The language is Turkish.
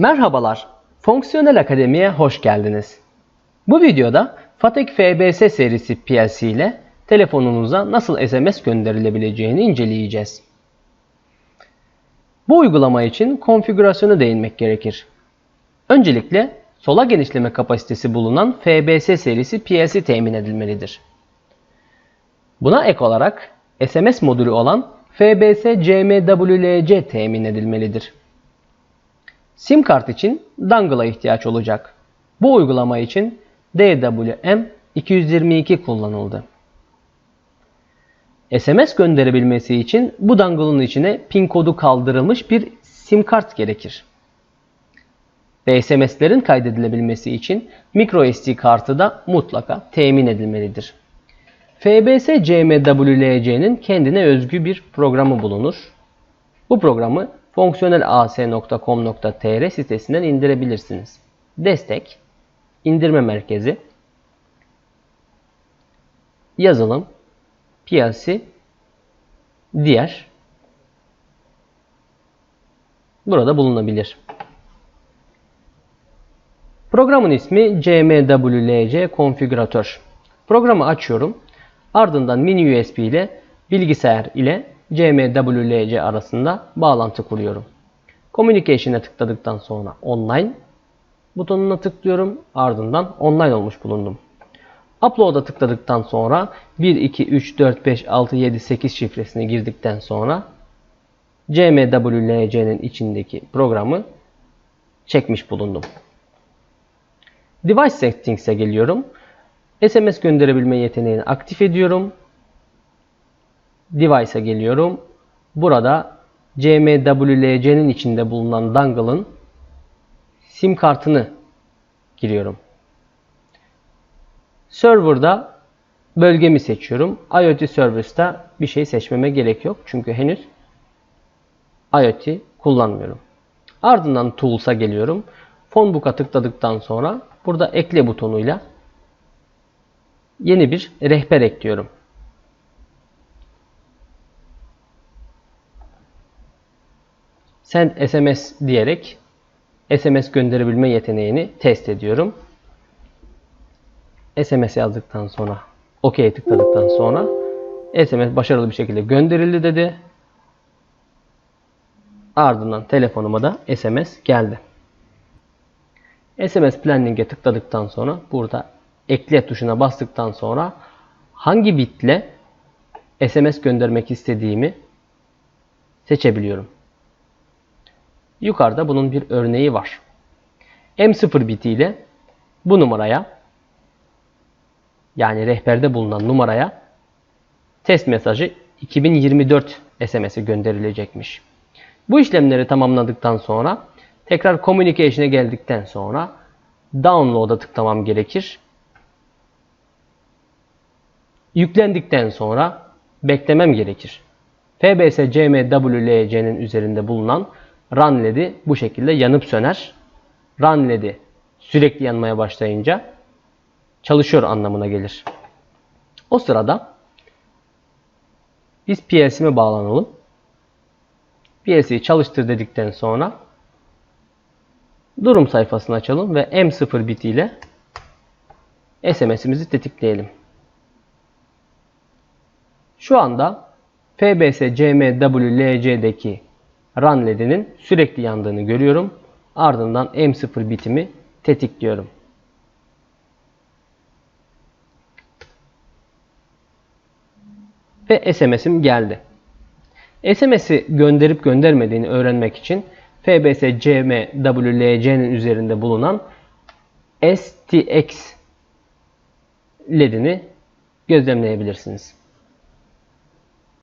Merhabalar, Fonksiyonel Akademi'ye hoş geldiniz. Bu videoda Fatek FBS serisi PLC ile telefonunuza nasıl SMS gönderilebileceğini inceleyeceğiz. Bu uygulama için konfigürasyona değinmek gerekir. Öncelikle sola genişleme kapasitesi bulunan FBS serisi PLC temin edilmelidir. Buna ek olarak SMS modülü olan FBS CMWLC temin edilmelidir. SIM kart için dongle'a ihtiyaç olacak. Bu uygulama için DWM 222 kullanıldı. SMS gönderebilmesi için bu dongle'ın içine pin kodu kaldırılmış bir SIM kart gerekir. Ve SMS'lerin kaydedilebilmesi için microSD kartı da mutlaka temin edilmelidir. FBS CMWLC'nin kendine özgü bir programı bulunur. Bu programı fonksiyonelas.com.tr sitesinden indirebilirsiniz. Destek, indirme merkezi, yazılım, PLC, diğer burada bulunabilir. Programın ismi CMWLC konfigüratör. Programı açıyorum. Ardından mini USB ile bilgisayar ile CMWLC arasında bağlantı kuruyorum. Communication'e tıkladıktan sonra online butonuna tıklıyorum. Ardından online olmuş bulundum. Upload'a tıkladıktan sonra 1, 2, 3, 4, 5, 6, 7, 8 şifresini girdikten sonra CMWLC'nin içindeki programı çekmiş bulundum. Device Settings'e geliyorum. SMS gönderebilme yeteneğini aktif ediyorum. Device'a geliyorum. Burada CMWLC'nin içinde bulunan dongle'ın SIM kartını giriyorum. Server'da bölgemi seçiyorum. IoT Service'da bir şey seçmeme gerek yok. Çünkü henüz IoT kullanmıyorum. Ardından Tools'a geliyorum. Phonebook'a tıkladıktan sonra burada ekle butonuyla yeni bir rehber ekliyorum. Send SMS diyerek SMS gönderebilme yeteneğini test ediyorum. SMS yazdıktan sonra OK tıkladıktan sonra SMS başarılı bir şekilde gönderildi dedi. Ardından telefonuma da SMS geldi. SMS Planning'e tıkladıktan sonra burada ekle tuşuna bastıktan sonra hangi bitle SMS göndermek istediğimi seçebiliyorum. Yukarıda bunun bir örneği var. M0 bitiyle bu numaraya yani rehberde bulunan numaraya test mesajı 2024 SMS'i gönderilecekmiş. Bu işlemleri tamamladıktan sonra tekrar communication'e geldikten sonra download'a tıklamam gerekir. Yüklendikten sonra beklemem gerekir. FBS CMWLC'nin üzerinde bulunan run led'i bu şekilde yanıp söner. Run led'i sürekli yanmaya başlayınca çalışıyor anlamına gelir. O sırada biz PLC'me bağlanalım. PLC'yi çalıştır dedikten sonra durum sayfasını açalım ve M0 bitiyle SMS'imizi tetikleyelim. Şu anda FBS CMWLC'deki run ledinin sürekli yandığını görüyorum. Ardından M0 bitimi tetikliyorum. Ve SMS'im geldi. SMS'i gönderip göndermediğini öğrenmek için FBS CMWLC'nin üzerinde bulunan STX ledini gözlemleyebilirsiniz.